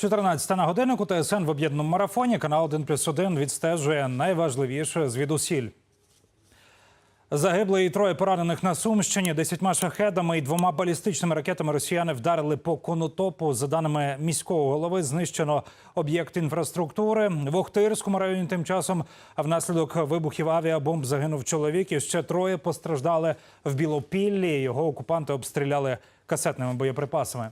14 на годиннику ТСН в об'єднаному марафоні. Канал 1 плюс 1 відстежує найважливіше звідусіль. Загибли і троє поранених на Сумщині. Десятьма шахедами і двома балістичними ракетами росіяни вдарили по конотопу. За даними міського голови, знищено об'єкт інфраструктури. В Охтирському районі тим часом внаслідок вибухів авіабомб загинув чоловік. І ще троє постраждали в Білопіллі. Його окупанти обстріляли касетними боєприпасами.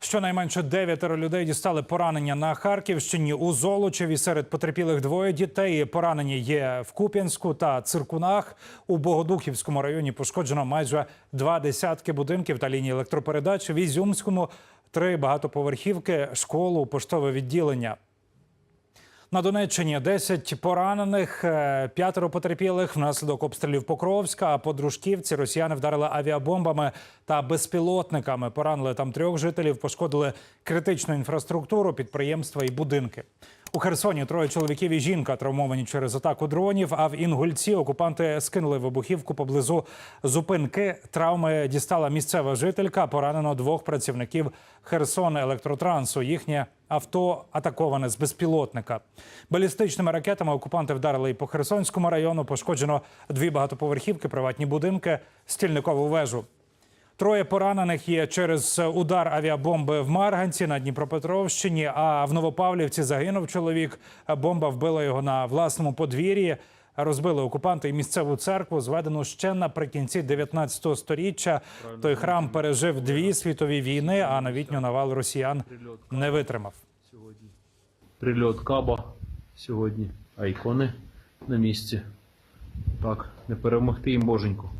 Щонайменше дев'ятеро людей дістали поранення на Харківщині у Золочеві. Серед потерпілих двоє дітей. Поранені є в Куп'янську та Циркунах. У Богодухівському районі пошкоджено майже два десятки будинків та ліній електропередач. В Ізюмському три багатоповерхівки, школу, поштове відділення. На Донеччині 10 поранених, е, п'ятеро потерпілих внаслідок обстрілів Покровська. А по Дружківці росіяни вдарили авіабомбами та безпілотниками. Поранили там трьох жителів, пошкодили критичну інфраструктуру, підприємства і будинки. У Херсоні троє чоловіків і жінка травмовані через атаку дронів. А в Інгульці окупанти скинули вибухівку поблизу зупинки. Травми дістала місцева жителька. Поранено двох працівників Херсон електротрансу. Їхнє авто атаковане з безпілотника. Балістичними ракетами окупанти вдарили і по Херсонському району. Пошкоджено дві багатоповерхівки, приватні будинки, стільникову вежу. Троє поранених є через удар авіабомби в Марганці на Дніпропетровщині. А в Новопавлівці загинув чоловік. Бомба вбила його на власному подвір'ї. Розбили окупанти і місцеву церкву, зведену ще наприкінці 19 століття. Той храм пережив дві світові війни, а новітню навал росіян не витримав. Прильот Каба сьогодні, а ікони на місці. Так, не перемогти їм боженьку.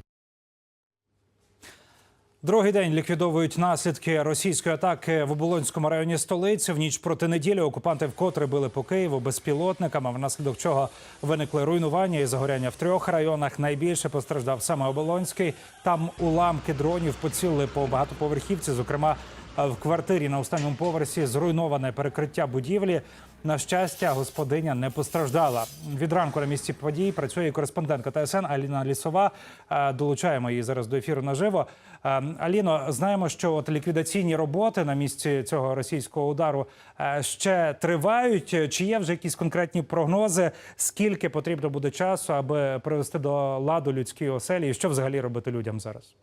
Другий день ліквідовують наслідки російської атаки в Оболонському районі столиці. В ніч проти неділі окупанти вкотре били по Києву безпілотниками, внаслідок чого виникли руйнування і загоряння в трьох районах. Найбільше постраждав саме Оболонський. Там уламки дронів поцілили по багатоповерхівці, зокрема в квартирі на останньому поверсі зруйноване перекриття будівлі. На щастя, господиня не постраждала. Від ранку на місці подій працює кореспондентка ТСН Аліна Лісова. Е, Долучаємо її зараз до ефіру наживо. Е, Аліно, знаємо, що от ліквідаційні роботи на місці цього російського удару е, ще тривають. Чи є вже якісь конкретні прогнози? Скільки потрібно буде часу, аби привести до ладу людські оселі? І що взагалі робити людям зараз?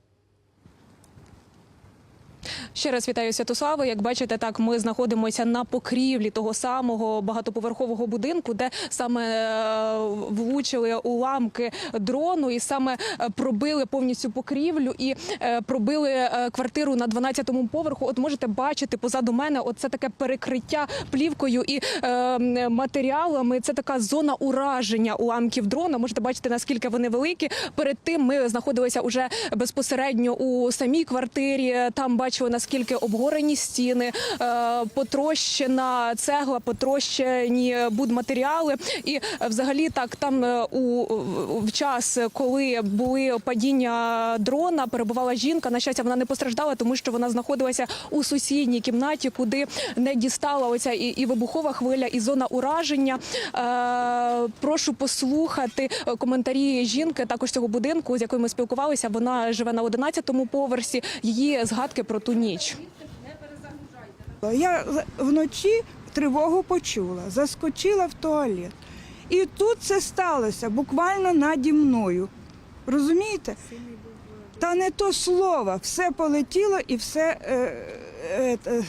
Ще раз вітаю Святославе. Як бачите, так ми знаходимося на покрівлі того самого багатоповерхового будинку, де саме е, влучили уламки дрону, і саме е, пробили повністю покрівлю і е, пробили квартиру на 12-му поверху. От можете бачити позаду мене, оце таке перекриття плівкою і матеріалами. Це така зона ураження уламків дрона. Можете бачити наскільки вони великі. Перед тим ми знаходилися уже безпосередньо у самій квартирі. Там бачили наскільки обгорені стіни, е, потрощена цегла, потрощені будматеріали. І е, взагалі так там е, у в час, коли були падіння дрона, перебувала жінка. На щастя, вона не постраждала, тому що вона знаходилася у сусідній кімнаті, куди не дістала оця і, і вибухова хвиля, і зона ураження. Е, прошу послухати коментарі жінки, також цього будинку, з якою ми спілкувалися. Вона живе на 11-му поверсі. Її згадки про ту ніч. Я вночі тривогу почула, заскочила в туалет. І тут це сталося буквально наді мною. Розумієте? Та не то слово, все полетіло і все. Е, е, е,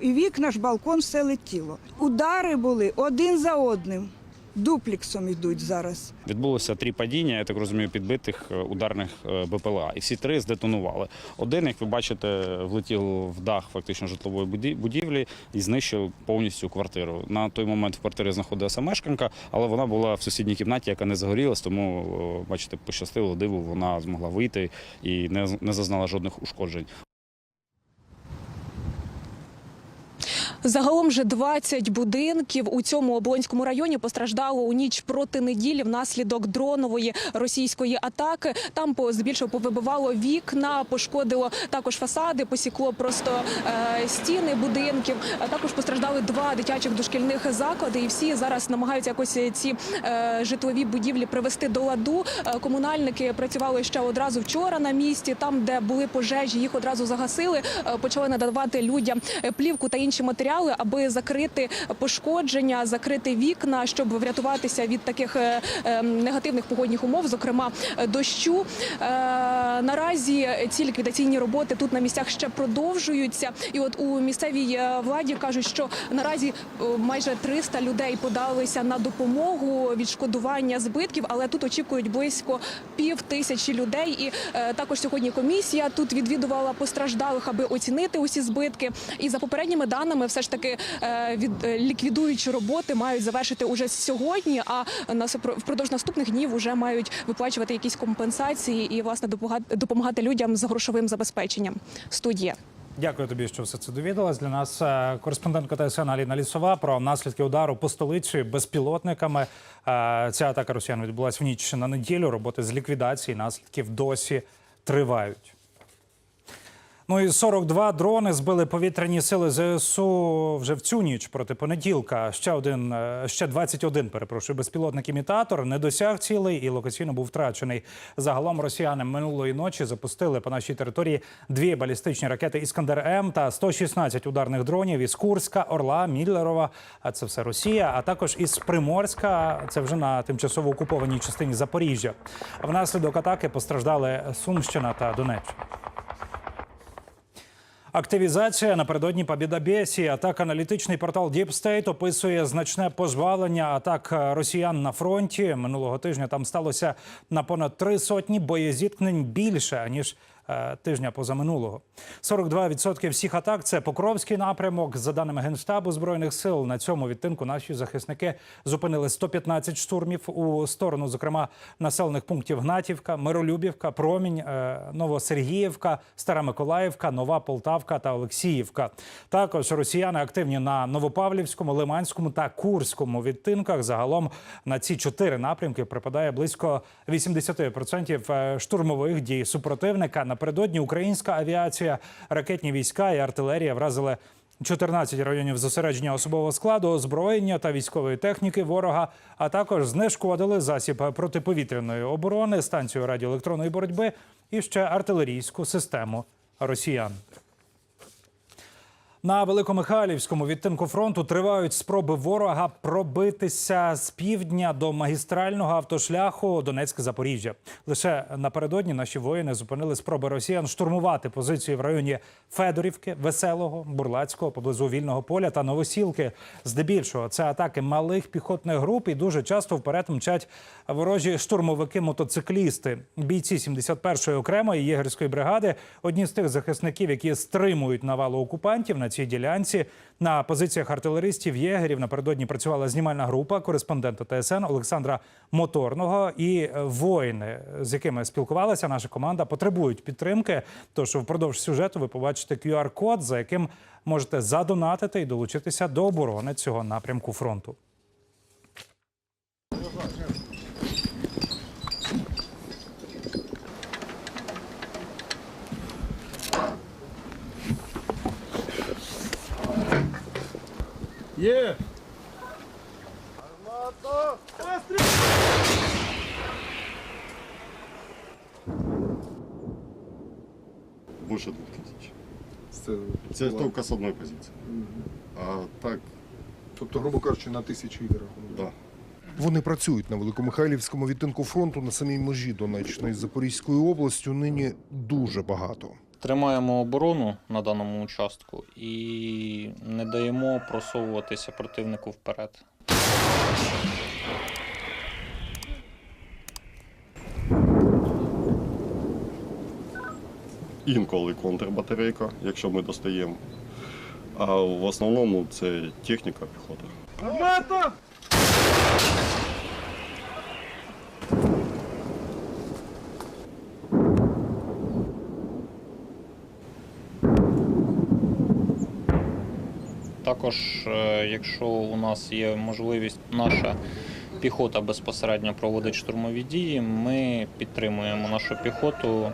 і вікна ж, балкон, все летіло. Удари були один за одним. Дупліксом йдуть зараз. Відбулося три падіння, я так розумію, підбитих е, ударних е, БПЛА. І всі три здетонували. Один, як ви бачите, влетів в дах фактично житлової буді- будівлі і знищив повністю квартиру. На той момент в квартирі знаходилася мешканка, але вона була в сусідній кімнаті, яка не загорілась, тому, е, бачите, пощастило диву, вона змогла вийти і не зазнала жодних ушкоджень. Загалом же 20 будинків у цьому Облонському районі постраждало у ніч проти неділі внаслідок дронової російської атаки. Там здебільшого повибивало вікна, пошкодило також фасади, посікло просто е, стіни будинків. Також постраждали два дитячих дошкільних заклади, і всі зараз намагаються якось ці е, житлові будівлі привести до ладу. Е, комунальники працювали ще одразу вчора на місці. Там, де були пожежі, їх одразу загасили. Е, почали надавати людям е, плівку та інші матеріали. Матеріали, аби закрити пошкодження, закрити вікна, щоб врятуватися від таких е, е, негативних погодних умов, зокрема е, дощу. Наразі ці ліквідаційні роботи тут на місцях ще продовжуються. І от у місцевій владі кажуть, що наразі майже 300 людей подалися на допомогу відшкодування збитків, але тут очікують близько пів тисячі людей. І також сьогодні комісія тут відвідувала постраждалих, аби оцінити усі збитки. І за попередніми даними, все таки е, від е, ліквідуючі роботи мають завершити уже сьогодні. А на впродовж наступних днів вже мають виплачувати якісь компенсації і власне допомагати, людям з грошовим забезпеченням. Студія. Дякую тобі, що все це довідалась. Для нас е, кореспондентка ТСН Аліна Лісова про наслідки удару по столиці безпілотниками. Ця атака росіян відбулася в ніч на неділю. Роботи з ліквідації наслідків досі тривають. Ну і 42 дрони збили повітряні сили ЗСУ вже в цю ніч проти понеділка. Ще один, е, ще 21, перепрошую, безпілотник-імітатор не досяг цілей і локаційно був втрачений. Загалом росіяни минулої ночі запустили по нашій території дві балістичні ракети Іскандер М та 116 ударних дронів із Курська, Орла, Міллерова. А це все Росія. А також із Приморська. Це вже на тимчасово окупованій частині Запоріжжя. Внаслідок атаки постраждали Сумщина та Донеччина. Активізація напередодні Побєдобєсі. А так аналітичний портал Deep State описує значне позбавлення атак росіян на фронті. Минулого тижня там сталося на понад три сотні боєзіткнень більше ніж тижня позаминулого. 42% всіх атак це Покровський напрямок. За даними генштабу збройних сил, на цьому відтинку наші захисники зупинили 115 штурмів у сторону, зокрема населених пунктів Гнатівка, Миролюбівка, Промінь, е, Новосергіївка, Стара Миколаївка, Нова Полтавка та Олексіївка. Також росіяни активні на Новопавлівському, Лиманському та Курському відтинках. Загалом на ці чотири напрямки припадає близько 80% е, штурмових дій супротивника. Напередодні українська авіація, ракетні війська і артилерія вразили 14 районів зосередження особового складу, озброєння та військової техніки ворога, а також знешкодили засіб протиповітряної оборони, станцію радіоелектронної боротьби і ще артилерійську систему росіян. На Великомихайлівському відтинку фронту тривають спроби ворога пробитися з півдня до магістрального автошляху Донецьк-Запоріжжя. Лише напередодні наші воїни зупинили спроби росіян штурмувати позиції в районі Федорівки, Веселого, Бурлацького, поблизу вільного поля та Новосілки. Здебільшого це атаки малих піхотних груп і дуже часто вперед мчать ворожі штурмовики-мотоциклісти. Бійці 71-ї окремої єгерської бригади одні з тих захисників, які стримують навалу окупантів на цій ділянці. На позиціях артилеристів єгерів напередодні працювала знімальна група кореспондента ТСН Олександра Моторного. І е, воїни, з якими спілкувалася наша команда, потребують підтримки. Тож впродовж сюжету ви побачите QR-код, за яким можете задонатити і долучитися до оборони цього напрямку фронту. Є! Больше двух тысяч. Це, Это только с одной позиции. А так, тобто, грубо кажучи, на тисячу ігор. да. Вони працюють на Великомихайлівському відтинку фронту на самій межі Донеччини з Запорізькою областю. Нині дуже багато. Тримаємо оборону на даному участку і не даємо просовуватися противнику вперед. інколи контрбатарейка, якщо ми достаємо. А в основному це техніка піхота. Також, е, якщо у нас є можливість, наша піхота безпосередньо проводить штурмові дії, ми підтримуємо нашу піхоту.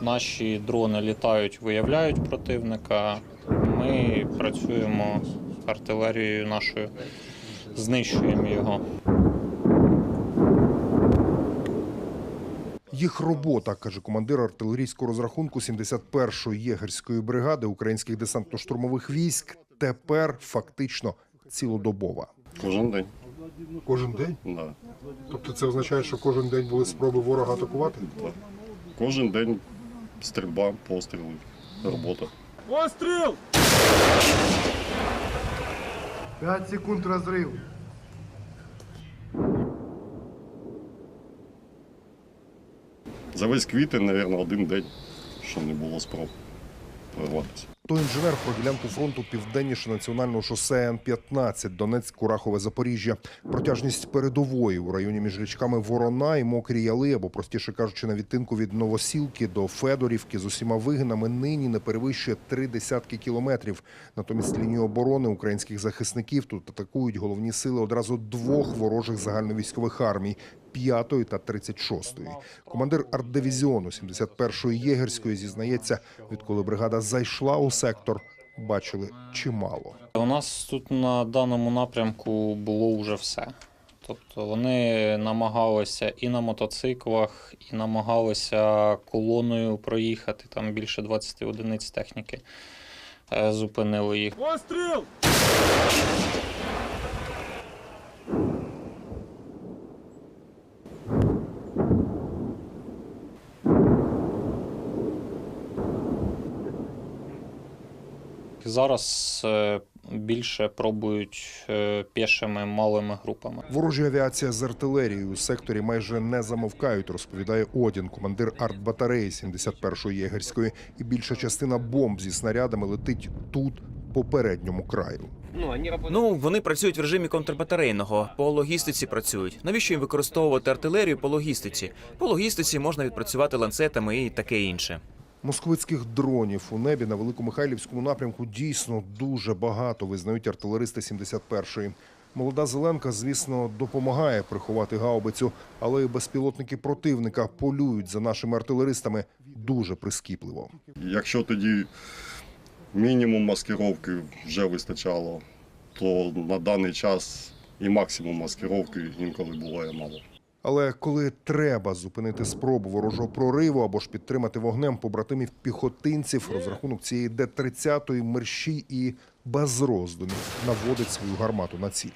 Наші дрони літають, виявляють противника. Ми працюємо артилерією нашою, знищуємо його. Їх робота, каже командир артилерійського розрахунку 71-ї єгерської бригади українських десантно-штурмових військ, тепер фактично цілодобова. Кожен день. Кожен день? Да. Тобто це означає, що кожен день були спроби ворога атакувати? Да. Кожен день стрільба, постріли, робота. 5 секунд розрив. За весь квітень, мабуть, один день, що не було спроб прорватися. То інженер про ділянку фронту південніше національного шосе Н-15 Донецьк, Курахове, Запоріжжя. Протяжність передової у районі між річками Ворона і Мокрі Яли, або простіше кажучи, на відтинку від Новосілки до Федорівки з усіма вигинами нині не перевищує три десятки кілометрів. Натомість лінію оборони українських захисників тут атакують головні сили одразу двох ворожих загальновійськових армій. 5 та 36. Командир артдивізіону 71-ї єгерської зізнається, відколи бригада зайшла у сектор, бачили чимало. У нас тут на даному напрямку було вже все. Тобто вони намагалися і на мотоциклах, і намагалися колоною проїхати. Там більше 20 одиниць техніки. Е, Зупинили їх. Зараз е, більше пробують е, пішими малими групами. Ворожа авіація з артилерією у секторі майже не замовкають, розповідає Одін, командир артбатареї 71-ї єгерської. І більша частина бомб зі снарядами летить тут, по передньому краю. Ну, вони працюють в режимі контрбатарейного. По логістиці працюють. Навіщо їм використовувати артилерію по логістиці? По логістиці можна відпрацювати ланцетами і таке інше. Московицьких дронів у небі на Великомихайлівському напрямку дійсно дуже багато, визнають артилеристи 71-ї. Молода Зеленка, звісно, допомагає приховати гаубицю, але і безпілотники противника полюють за нашими артилеристами дуже прискіпливо. Якщо тоді мінімум маскировки вже вистачало, то на даний час і максимум маскировки інколи буває мало. Але коли треба зупинити спробу ворожого прориву або ж підтримати вогнем побратимів піхотинців, розрахунок цієї Д-30 мерщій і без роздумів наводить свою гармату на ціль.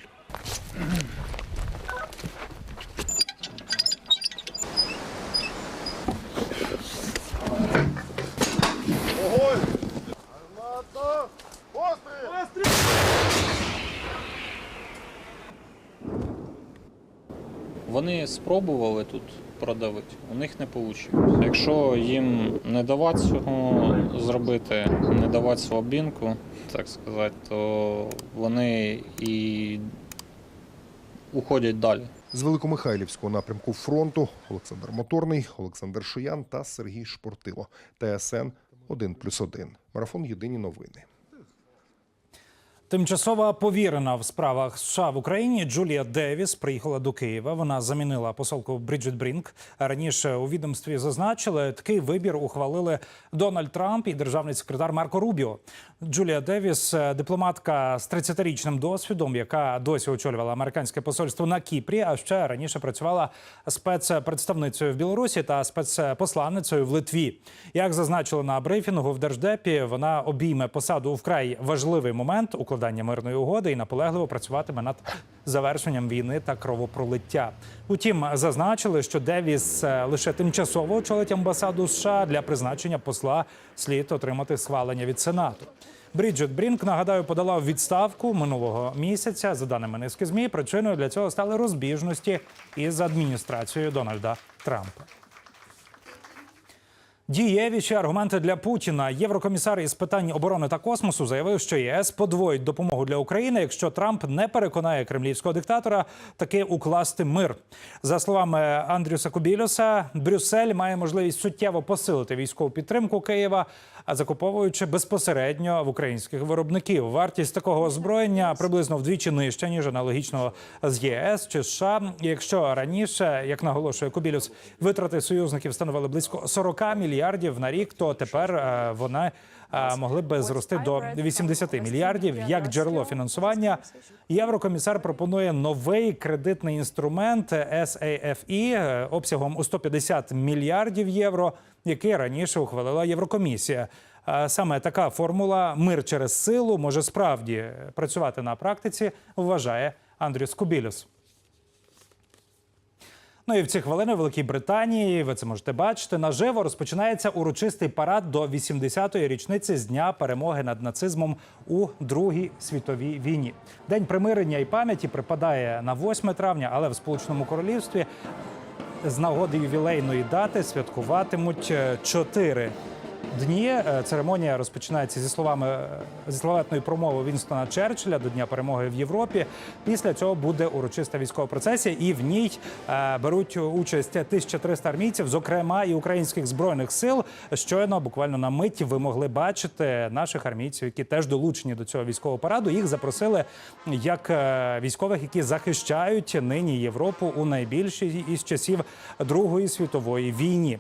Вони спробували тут продавити, у них не вийшло. Якщо їм не давати цього зробити, не давати слабінку, так сказати, то вони і уходять далі. З Великомихайлівського напрямку фронту Олександр Моторний, Олександр Шиян та Сергій Шпортило. ТСН 1+,1. Марафон Єдині новини. Тимчасова повірена в справах США в Україні Джулія Девіс приїхала до Києва. Вона замінила посолку Бріджит Брінк. Раніше у відомстві зазначили, такий вибір ухвалили Дональд Трамп і державний секретар Марко Рубіо. Джулія Девіс, е, дипломатка з 30-річним досвідом, яка досі очолювала американське посольство на Кіпрі, а ще раніше працювала спецпредставницею в Білорусі та спецпосланницею в Литві. Як зазначили на брифінгу в держдепі, вона обійме посаду у вкрай важливий момент укладання мирної угоди і наполегливо працюватиме над завершенням війни та кровопролиття. Утім, зазначили, що Девіс е, лише тимчасово очолить амбасаду США для призначення посла слід отримати схвалення від Сенату. Бріджит Брінк, нагадаю, подала відставку минулого місяця. За даними низки змі, причиною для цього стали розбіжності із адміністрацією Дональда Трампа. Дієвіші аргументи для Путіна. Єврокомісар із питань оборони та космосу заявив, що ЄС подвоїть допомогу для України, якщо Трамп не переконає кремлівського диктатора таки укласти мир. За словами Андрюса Кубілюса, Брюссель має можливість суттєво посилити військову підтримку Києва, а закуповуючи безпосередньо в українських виробників. Вартість такого озброєння приблизно вдвічі нижча ніж аналогічного з ЄС чи США. Якщо раніше, як наголошує Кубілюс, витрати союзників становили близько 40 мільярдів на рік, то тепер е, вони е, могли б зрости до 80 мільярдів як джерело фінансування. Єврокомісар пропонує новий кредитний інструмент SAFE е, обсягом у 150 мільярдів євро, який раніше ухвалила Єврокомісія. Саме така формула мир через силу може справді працювати на практиці, вважає Андрій Скубілюс. Ну і в ці хвилини в Великій Британії, ви це можете бачити, наживо розпочинається урочистий парад до 80-ї річниці з дня перемоги над нацизмом у Другій світовій війні. День примирення і пам'яті припадає на 8 травня, але в Сполученому Королівстві з нагоди ювілейної дати святкуватимуть е, чотири дні. Е, Церемонія розпочинається зі словами е, зі славетної промови Вінстона Черчилля до Дня перемоги в Європі. Після цього буде урочиста військова процесія, і в ній е, беруть участь 1300 армійців, зокрема і українських збройних сил. Щойно буквально на мить ви могли бачити наших армійців, які теж долучені до цього військового параду. Їх запросили як військових, які захищають нині Європу у найбільшій із часів Другої світової війни.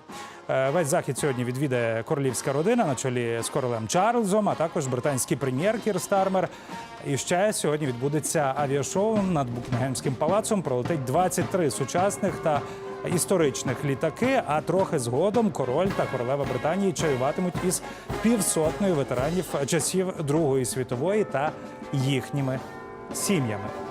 Е, Весь захід сьогодні відвідає королівська родина на чолі з королем Чарльзом, а також британський прем'єр Кір Стармер. І ще сьогодні відбудеться авіашоу над Букінгемським палацом. Пролетить 23 сучасних та історичних літаки. А трохи згодом король та королева Британії чаюватимуть із півсотнею ветеранів часів Другої світової та їхніми сім'ями.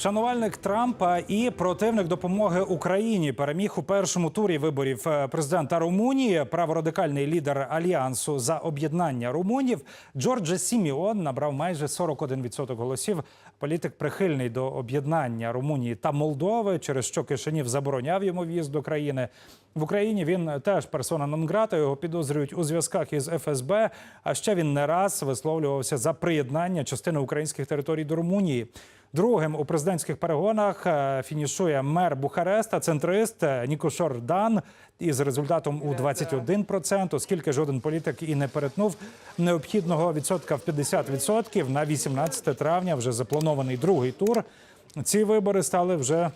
Шанувальник Трампа і противник допомоги Україні переміг у першому турі виборів е, президента Румунії. Праворадикальний лідер альянсу за об'єднання румунів Джордже Сіміон набрав майже 41% голосів. Політик прихильний до об'єднання Румунії та Молдови, через що Кишинів забороняв йому в'їзд до країни. В Україні він теж персона нон-грата, Його підозрюють у зв'язках із ФСБ. А ще він не раз висловлювався за приєднання частини українських територій до Румунії. Другим у президентських перегонах е, фінішує мер Бухареста, центрист е, Нікошор Дан із результатом у 21%, оскільки жоден політик і не перетнув необхідного відсотка в 50%. На 18 травня вже запланований другий тур. Ці вибори стали вже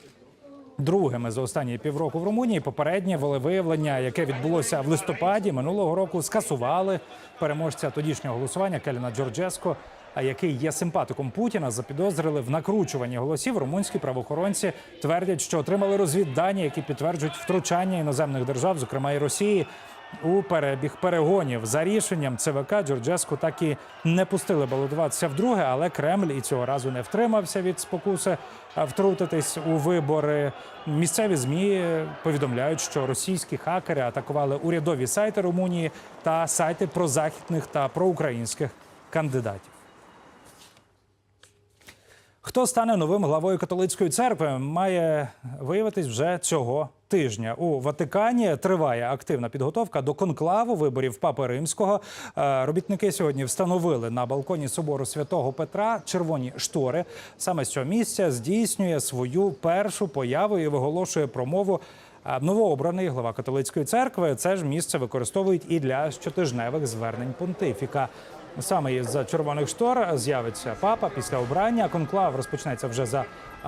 другими за останні півроку в Румунії. Попереднє волевиявлення, яке відбулося в листопаді минулого року, скасували переможця тодішнього голосування Келіна Джорджеско. Який є симпатиком Путіна, запідозрили в накручуванні голосів. Румунські правоохоронці твердять, що отримали розвіддані, які підтверджують втручання іноземних держав, зокрема і Росії, у перебіг перегонів. За рішенням ЦВК Джорджеску так і не пустили балотуватися вдруге, але Кремль і цього разу не втримався від спокуси втрутитись у вибори. Місцеві змі повідомляють, що російські хакери атакували урядові сайти Румунії та сайти прозахідних та проукраїнських кандидатів. Хто стане новим главою католицької церкви, має виявитись вже цього тижня. У Ватикані триває активна підготовка до конклаву виборів Папи Римського. Е, Робітники сьогодні встановили на балконі собору святого Петра червоні штори. Саме з цього місця здійснює свою першу появу і виголошує промову. А Новообраний глава католицької церкви це ж місце використовують і для щотижневих звернень понтифіка. Саме із червоних штор з'явиться папа після обрання. Конклав розпочнеться вже за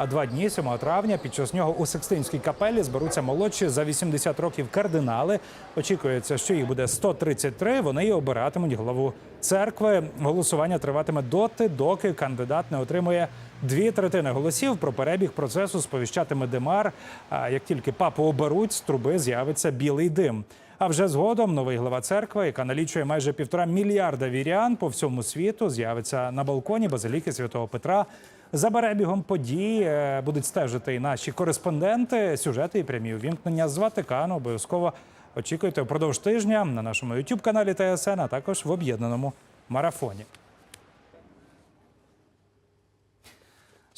два дні, 7 травня. Під час нього у Секстинській капелі зберуться молодші за 80 років кардинали. Очікується, що їх буде 133. Вони і обиратимуть главу церкви. Голосування триватиме доти, доки кандидат не отримує дві третини голосів. Про перебіг процесу сповіщатиме Демар. Як тільки папу оберуть, з труби з'явиться білий дим. А вже згодом новий глава церкви, яка налічує майже півтора мільярда вірян по всьому світу, з'явиться на балконі базиліки святого Петра. За перебігом подій е, будуть стежити і наші кореспонденти, сюжети і прямі увімкнення з Ватикану. Обов'язково очікуйте впродовж тижня на нашому youtube каналі ТСН, а також в об'єднаному марафоні.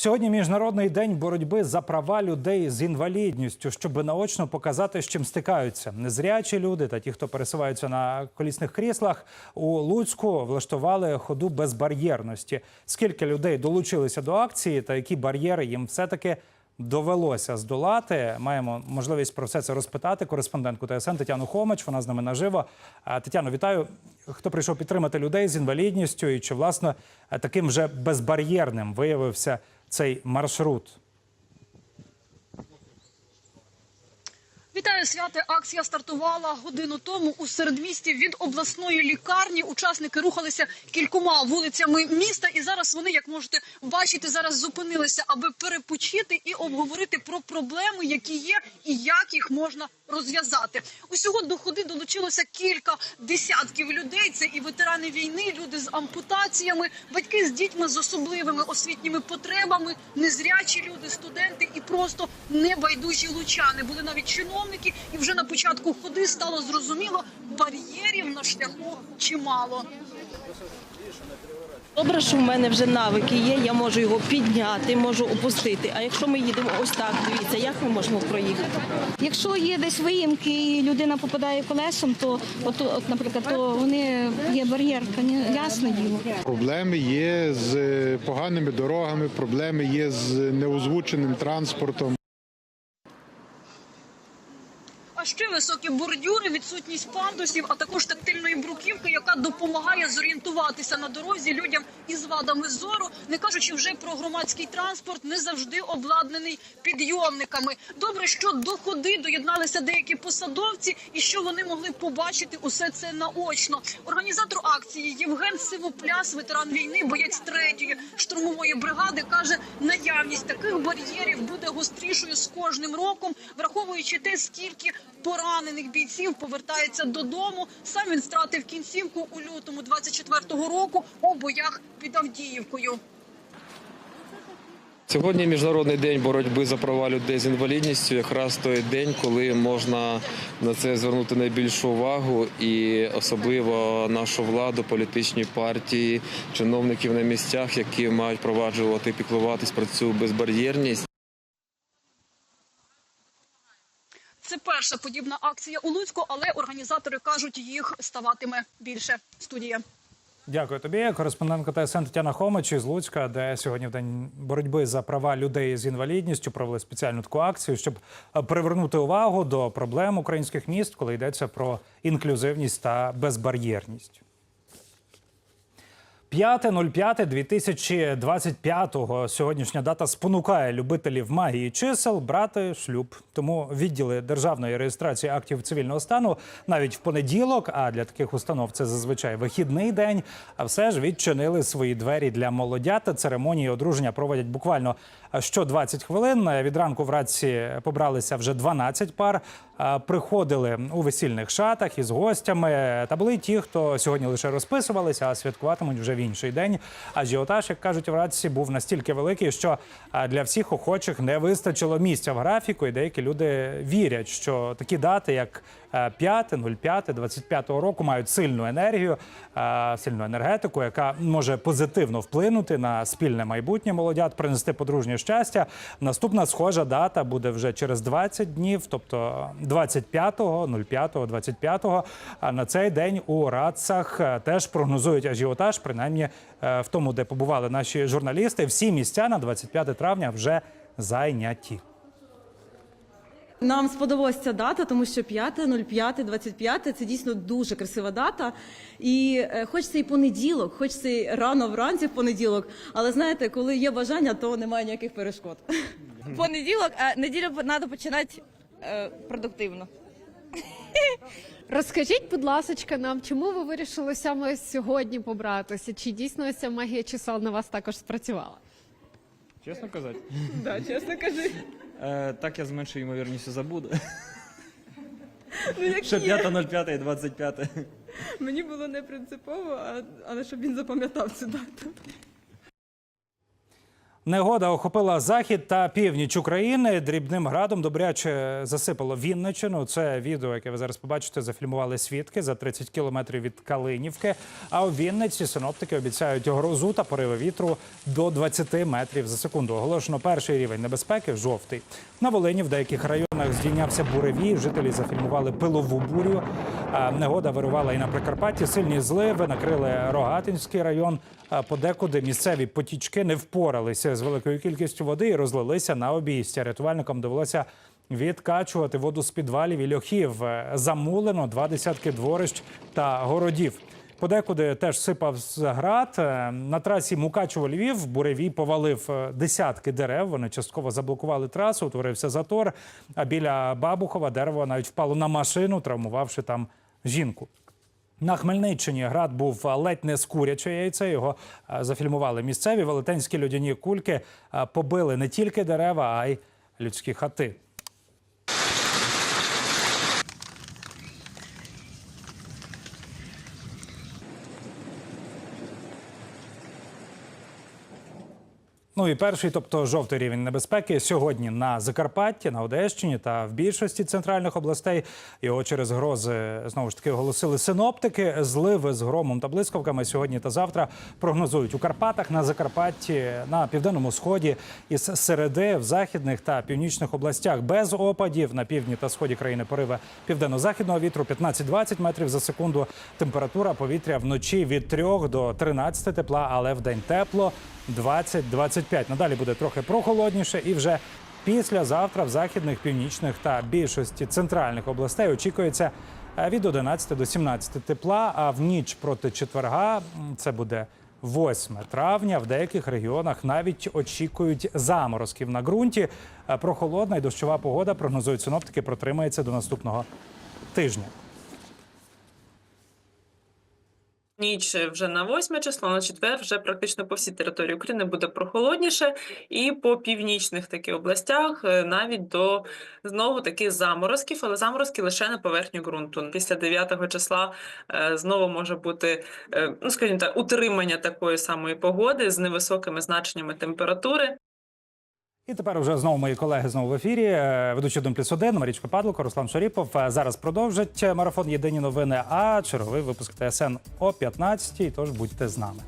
Сьогодні міжнародний день боротьби за права людей з інвалідністю, щоб наочно показати, з чим стикаються незрячі люди та ті, хто пересуваються на колісних кріслах. У Луцьку влаштували ходу безбар'єрності. Скільки людей долучилися до акції, та які бар'єри їм все таки довелося здолати? Маємо можливість про все це розпитати. Кореспондентку ТСН Тетяну Хомич. Вона з нами наживо. Тетяно, вітаю. Хто прийшов підтримати людей з інвалідністю, і чи власне таким вже безбар'єрним виявився цей маршрут? Вітаю святе. Акція стартувала годину тому у середмісті від обласної лікарні. Учасники рухалися кількома вулицями міста, і зараз вони, як можете бачити, зараз зупинилися, аби перепочити і обговорити про проблеми, які є, і як їх можна розв'язати. Усього до ходи долучилося кілька десятків людей. Це і ветерани війни, люди з ампутаціями, батьки з дітьми з особливими освітніми потребами, незрячі люди, студенти і просто небайдужі лучани. Були навіть чиновники, і вже на початку ходи стало зрозуміло, бар'єрів на шляху чимало. Добре, що в мене вже навики є, я можу його підняти, можу опустити. А якщо ми їдемо ось так, дивіться, як ми можемо проїхати? Якщо є десь виїмки і людина попадає колесом, то от, от наприклад, то вони є бар'єр, то ясне діло. Проблеми є з поганими дорогами, проблеми є з неозвученим транспортом. Ще високі бордюри, відсутність пандусів, а також тактильної бруківки, яка допомагає зорієнтуватися на дорозі людям із вадами зору, не кажучи вже про громадський транспорт, не завжди обладнаний підйомниками. Добре, що до ходи доєдналися деякі посадовці, і що вони могли побачити усе це наочно. Організатор акції Євген Сивопляс, ветеран війни, боєць третьої штурмової бригади, каже, наявність таких бар'єрів буде гострішою з кожним роком, враховуючи те, скільки поранених бійців повертається додому. Сам він стратив кінцівку у лютому 24-го року у боях під Авдіївкою. Сьогодні міжнародний день боротьби за права людей з інвалідністю. Якраз той день, коли можна на це звернути найбільшу увагу, і особливо нашу владу, політичні партії, чиновників на місцях, які мають проваджувати, піклуватись про цю безбар'єрність. Це перша подібна акція у Луцьку, але організатори кажуть, їх ставатиме більше. Студія. Дякую тобі. Кореспондентка ТСН Тетяна Хомич із Луцька, де сьогодні в день боротьби за права людей з інвалідністю провели спеціальну таку акцію, щоб е, привернути увагу до проблем українських міст, коли йдеться про інклюзивність та безбар'єрність. 5.05.2025 сьогоднішня дата спонукає любителів магії чисел брати шлюб. Тому відділи державної реєстрації актів цивільного стану навіть в понеділок, а для таких установ це зазвичай вихідний день. А все ж відчинили свої двері для молодят. Церемонії одруження проводять буквально що 20 хвилин. Від ранку вранці побралися вже 12 пар. Приходили у весільних шатах із гостями. Та були ті, хто сьогодні лише розписувалися, а святкуватимуть вже в інший день. Ажіотаж, як кажуть в радці, був настільки великий, що для всіх охочих не вистачило місця в графіку, і деякі люди вірять, що такі дати, як е, 5, 05, 25 року, мають сильну енергію, е, сильну енергетику, яка може позитивно вплинути на спільне майбутнє молодят, принести подружнє щастя. Наступна схожа дата буде вже через 20 днів, тобто 25-го, 05-го, 25-го. А на цей день у Радцах е, теж прогнозують ажіотаж, принаймні е, в тому, де побували наші журналісти. Всі місця на 25 травня вже зайняті. Нам сподобалася ця дата, тому що 5.05.25 – це дійсно дуже красива дата. І е, хоч це і понеділок, хоч це і рано вранці в понеділок, але знаєте, коли є бажання, то немає ніяких перешкод. Понеділок, а неділю треба починати е, продуктивно. Розкажіть, будь ласка, нам, чому ви вирішили саме сьогодні побратися? Чи дійсно ця магія чисел на вас також спрацювала? Чесно казати, Да, чесно кажи. Е, так я з меншою ймовірністю забуду. Ну, як Що є. 5.05 і 25. Мені було не принципово, але щоб він запам'ятав цю дату. Негода охопила захід та північ України. Дрібним градом добряче засипало Вінничину. Це відео, яке ви зараз побачите, зафільмували свідки за 30 кілометрів від Калинівки. А у Вінниці синоптики обіцяють грозу та пориви вітру до 20 метрів за секунду. Оголошено перший рівень небезпеки жовтий. На Волині в деяких районах здійнявся буревій. Жителі зафільмували пилову бурю. Негода вирувала і на Прикарпатті. Сильні зливи накрили Рогатинський район. Подекуди місцеві потічки не впоралися з великою кількістю води і розлилися на обійстя. Рятувальникам довелося відкачувати воду з підвалів і льохів. Замулено два десятки дворищ та городів. Подекуди теж сипав з град. Е, На трасі Мукачево-Львів буревій повалив е, десятки дерев. Вони частково заблокували трасу, утворився затор. А біля Бабухова дерево навіть впало на машину, травмувавши там жінку. На Хмельниччині град був ледь не з куряче яйце. Його зафільмували місцеві. Велетенські льодяні кульки побили не тільки дерева, а й людські хати. Ну і перший, тобто жовтий рівень небезпеки сьогодні на Закарпатті, на Одещині та в більшості центральних областей. Його через грози знову ж таки оголосили синоптики. Зливи з громом та блискавками сьогодні та завтра прогнозують у Карпатах, на Закарпатті, на південному сході із середи в західних та північних областях без опадів. На півдні та сході країни пориви південно-західного вітру 15-20 метрів за секунду. Температура повітря вночі від 3 до 13 тепла, але в день тепло 20-25. Надалі буде трохи прохолодніше і вже післязавтра в західних, північних та більшості центральних областей очікується е, від 11 до 17 тепла. А в ніч проти четверга це буде 8 травня. В деяких регіонах навіть очікують заморозків на ґрунті. Е, Прохолодна і дощова погода прогнозують синоптики протримається до наступного тижня. Ніч вже на 8 число, на четвер вже практично по всій території України буде прохолодніше, і по північних таких областях е, навіть до знову таких заморозків, але заморозки лише на поверхню ґрунту. Після 9 числа е, знову може бути, е, ну скажімо так, утримання такої самої погоди з невисокими значеннями температури. І тепер вже знову мої колеги знову в ефірі. Е, Ведучий Дом плюс один, Марічка Падлко, Руслан Шаріпов. Е, Зараз продовжать марафон Єдині новини. А черговий випуск ТСН о 15 Тож будьте з нами.